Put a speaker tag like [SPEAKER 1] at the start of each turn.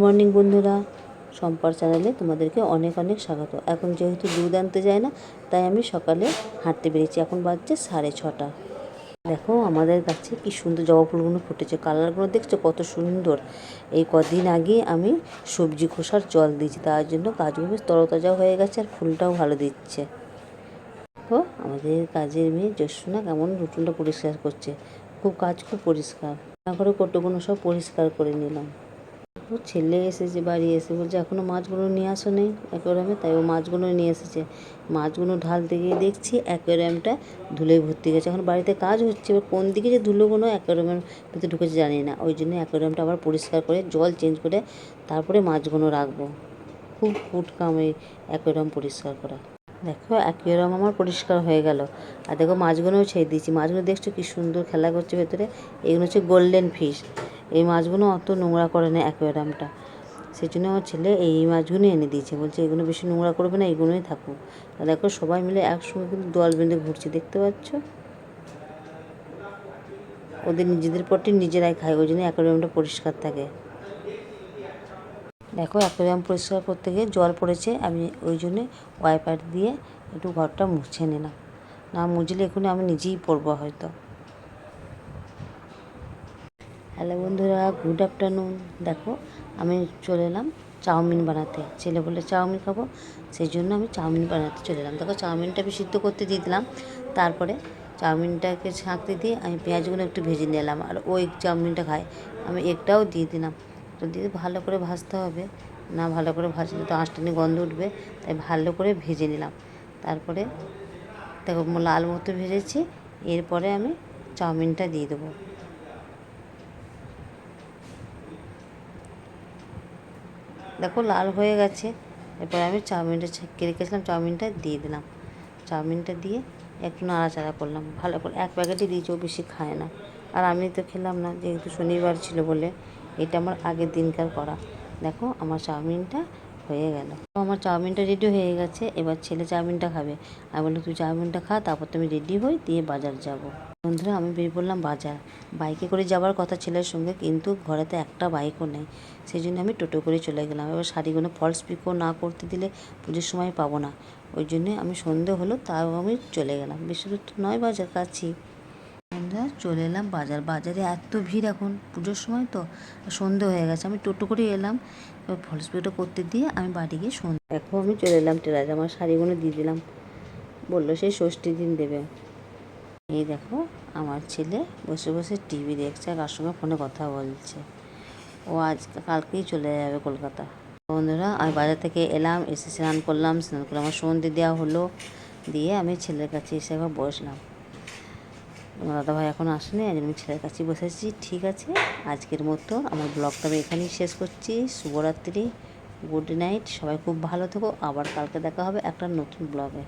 [SPEAKER 1] Morning বন্ধুরা, সম্পার চ্যানেলে তোমাদেরকে অনেক অনেক স্বাগত। এখন যেহেতু দুধ আনতে যায় না, তাই আমি সকালে হাঁটতে বেরিয়েছি। এখন বাজছে সাড়ে ছটা। দেখো, আমাদের কাছে কি সুন্দর জবা ফুলগুলো ফুটেছে। কালারগুলো দেখছ কত সুন্দর। এই কদিন আগে আমি সবজি খোসার জল দিয়েছি, তার জন্য গাছগুলো বেশ তরতাজা হয়ে গেছে আর ফুলটাও ভালো দিচ্ছে। দেখো, আমাদের কাজের মেয়ে জ্যোৎস্না কেমন রুটুনটা পরিষ্কার করছে। খুব কাজ খুব পরিষ্কার। না করে কোটোগুলো সব পরিষ্কার করে নিলাম। ও ছেলে এসেছে, বাড়ি এসে বলছে এখনও মাছগুলো নিয়ে আসো নেই অ্যাকোয়ারিয়ামে তাই ও মাছগুলো নিয়ে এসেছে। মাছগুলো ঢালতে গিয়ে দেখছি অ্যাকোয়ারিয়ামটা ধুলে ভর্তি গেছে। এখন বাড়িতে কাজ হচ্ছে, এবার কোন দিকে যে ধুলোগুলো অ্যাকোয়ারিয়ামের ভিতরে ঢুকেছে জানি না। ওই জন্য অ্যাকোয়ারিয়ামটা আবার পরিষ্কার করে, জল চেঞ্জ করে তারপরে মাছগুলো রাখব। খুব ফুটকাম এই অ্যাকোয়ারিয়াম পরিষ্কার করা। দেখো অ্যাকোয়ারিয়াম আমার পরিষ্কার হয়ে গেল। আর দেখো, মাছগুলোও ছেড়ে দিয়েছি। মাছগুলো দেখছ কি সুন্দর খেলা করছে ভেতরে? এগুলো হচ্ছে গোল্ডেন ফিশ এই মাছগুলো অত নোংরা করে না অ্যাকোয়ারিয়ামটা সেই জন্য আমার ছেলে এই মাছগুলো এনে দিয়েছে। বলছে, এগুলো বেশি নোংরা করবে না, এগুলোই থাকুক। দেখো, সবাই মিলে একসঙ্গে কিন্তু দল বেঁধে ঘুরছে, দেখতে পাচ্ছ? ওদের নিজেদের পটি নিজেরাই খায়, ওই জন্য অ্যাকোয়ারিয়ামটা পরিষ্কার থাকে। দেখো, অ্যাকোয়ারিয়াম পরিষ্কার করতে গিয়ে জল পড়েছে, আমি ওই জন্যে ওয়াইপার দিয়ে একটু ঘরটা মুছে নিলাম। না, মুছলে এখন আমি নিজেই পড়ব হয়তো। হ্যালো বন্ধুরা গুড আফটারনুন দেখো, আমি চলে এলাম চাউমিন বানাতে। ছেলে বলে চাউমিন খাব? সেই জন্য আমি চাউমিন বানাতে চলে এলাম। দেখো, চাউমিনটা আমি সিদ্ধ করতে দিয়ে দিলাম। তারপরে চাউমিনটাকে ছাঁকতে দিয়ে আমি পেঁয়াজগুলো একটু ভেজে নিলাম আর ওই চাউমিনটা খাই। আমি একটাও দিয়ে দিলাম। তো দিয়ে ভালো করে ভাজতে হবে। না ভালো করে ভাজলে তো আঁশটানি গন্ধ উঠবে। তাই ভালো করে ভেজে নিলাম। তারপরে দেখো, লাল মতো ভেজেছি। এরপরে আমি চাউমিনটা দিয়ে দেবো। দেখো লাল হয়ে গেছে। এরপর আমি চাউমিনটা ছেঁকে রেখেছিলাম, চাউমিনটা দিয়ে দিলাম। চাউমিনটা দিয়ে একটু নাড়াচাড়া করলাম, ভালো করে। এক প্যাকেটই দিয়েছি, ও বেশি খায় না। আর আমি তো খেলাম না, যেহেতু শনিবার ছিল বলে, এটা আমার আগের দিনকার করা। দেখো আমার চাউমিনটা হয়ে গেল। আমার চাউমিনটা রেডি হয়ে গেছে, এবার ছেলে চাউমিনটা খাবে। আমি বললাম, তুই চাউমিনটা খা, তারপর তুমি রেডি হই, দিয়ে বাজার যাব। বন্ধুরা, আমি বেরিয়ে পড়লাম বাজার। বাইকে করে যাওয়ার কথা ছেলের সঙ্গে, কিন্তু ঘরেতে একটা বাইকও নেই। সেই জন্য আমি টোটো করে চলে গেলাম। এবার শাড়িগুলো ফলস পিকো না করতে দিলে পুজোর সময় পাবো না। ওই জন্যে আমি সন্ধে হলো, তাও আমি চলে গেলাম। বেশি দূর তো নয় বাজার কাছেই চলে এলাম বাজার। বাজারে এত ভিড় এখন, পুজোর সময় তো, সন্ধে হয়ে গেছে। আমি টোটো করে এলাম। এবার ফলস পিকোটা করতে দিয়ে আমি বাড়ি গিয়ে সন্ধে এখন আমি চলে এলাম টেলারে আমার শাড়িগুলো দিয়ে দিলাম। বলল সেই ষষ্ঠী দিন দেবে। এই দেখো, আমার ছেলে বসে বসে টিভি দেখছে কার সঙ্গে ফোনে কথা বলছে। ও আজ, কালকেই চলে যাবে কলকাতা। বন্ধুরা, আমি বাজার থেকে এলাম, এসে স্নান করলাম। স্নান করে আমার সন্ধে দেওয়া হলো। দিয়ে আমি ছেলের কাছে এসে আবার বসলাম। আমার দাদাভাই এখন আসেনি আজ আমি ছেলের কাছে বসেছি ঠিক আছে, আজকের মতো আমার ব্লগটা আমি এখানেই শেষ করছি। শুভরাত্রি, গুড নাইট, সবাই খুব ভালো থেকো। আবার কালকে দেখা হবে একটা নতুন ব্লগে।